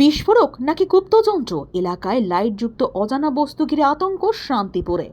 বিস্ফোরক নাকি গুপ্তযন্ত্র? এলাকায় লাইটযুক্ত অজানা বস্তু ঘিরে আতঙ্ক শান্তিপুরে।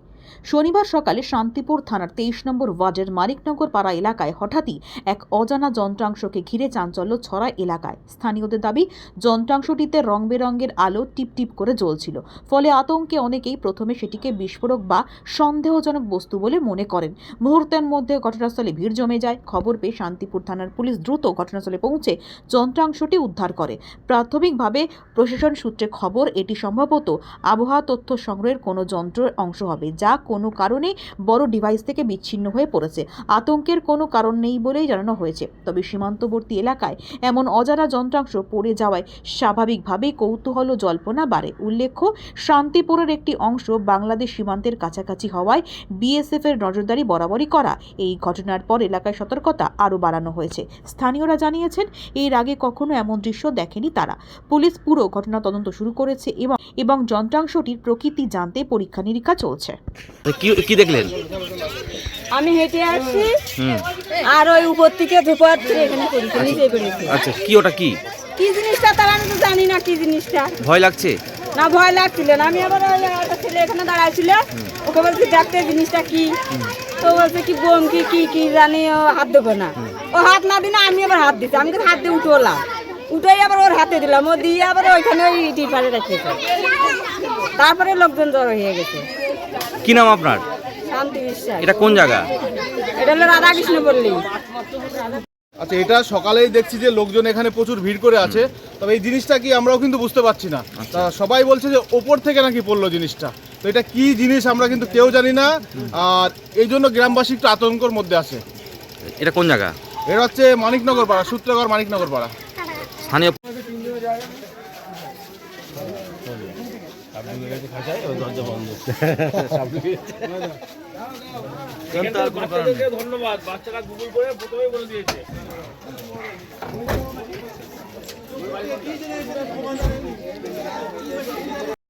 শনিবার সকালে শান্তিপুর থানার তেইশ নম্বর ওয়ার্ডের মানিকনগর পাড়া এলাকায় হঠাৎই এক অজানা যন্ত্রাংশকে ঘিরে চাঞ্চল্য ছড়ায় এলাকায়। স্থানীয়দের দাবি, যন্ত্রাংশটিতে রং বেরঙের আলো টিপ টিপ করে জ্বলছিল। ফলে আতঙ্কে অনেকেই প্রথমে সেটিকে বিস্ফোরক বা সন্দেহজনক বস্তু বলে মনে করেন। মুহূর্তের মধ্যে ঘটনাস্থলে ভিড় জমে যায়। খবর পেয়ে শান্তিপুর থানার পুলিশ দ্রুত ঘটনাস্থলে পৌঁছে যন্ত্রাংশটি উদ্ধার করে। প্রাথমিকভাবে প্রশাসন সূত্রে খবর, এটি সম্ভবত আবহাওয়া তথ্য সংগ্রহের কোনো যন্ত্রের অংশ হবে, যা কোনো কারণে বড় ডিভাইস থেকে বিচ্ছিন্ন হয়ে পড়েছে। আতঙ্কের কোনো কারণ নেই বলেই জানানো হয়েছে। তবে সীমান্তবর্তী এলাকায় এমন অজানা যন্ত্রাংশ পড়ে যাওয়ায় স্বাভাবিকভাবেই কৌতূহল ও জল্পনা বাড়ে। উল্লেখ্য, শান্তিপুরের একটি অংশ বাংলাদেশ সীমান্তের কাছাকাছি হওয়ায় বিএসএফ এর নজরদারি বরাবরই করা। এই ঘটনার পর এলাকায় সতর্কতা আরও বাড়ানো হয়েছে। স্থানীয়রা জানিয়েছেন, এর আগে কখনো এমন দৃশ্য দেখেনি তারা। পুলিশ পুরো ঘটনা তদন্ত শুরু করেছে এবং এবং যন্ত্রাংশটির প্রকৃতি জানতে পরীক্ষা নিরীক্ষা চলছে। কি কি দেখলেন? আমি হেঁটে আসছি আর ওই উপর থেকে ধোপার এখানে নিচে করেছি আচ্ছা। কি ওটা কি? কি জিনিসটা তার আমি তো জানি না কি জিনিসটা। ভয় লাগছে? না ভয় লাগছিল না। আমি আবার একটা ছেলে এখানে দাঁড়াইছিল। ওকে বলছি দেখতে জিনিসটা কি? তো বলছে কি বোম কি কি কি জানি ও হাত দেবো না। ও হাত না দিলে আমি আবার হাত দিচ্ছি আমি তো হাত দিয়ে উঠলাম। উঠেই আবার ওর হাতে দিলাম। ও দিয়ে আবার ওইখানে ওই টিপারে রেখেছে। তারপরে লোকজন জড়ো হয়ে গেছে। কি নাম আপনার? এটা কোন জায়গা? এটা হলো রাধাকৃষ্ণ বললি আচ্ছা এটা সকালেই দেখছি যে লোকজন এখানে প্রচুর ভিড় করে আছে। তবে এই জিনিসটা কি আমরাও কিন্তু বুঝতে পারছি না। তা সবাই বলছে যে ওপর থেকে নাকি পড়ল জিনিসটা। তো এটা কি জিনিস আমরা কিন্তু কেউ জানি না। আর এই জন্য গ্রামবাসী একটু আতঙ্কর মধ্যে আছে। এটা কোন জায়গা? এটা হচ্ছে মানিকনগর পাড়া সূত্রগড় মানিকনগর পাড়া। স্থানীয় ধন্যবাদ বাচ্চারা গুগল করে প্রথমে বলে দিয়েছে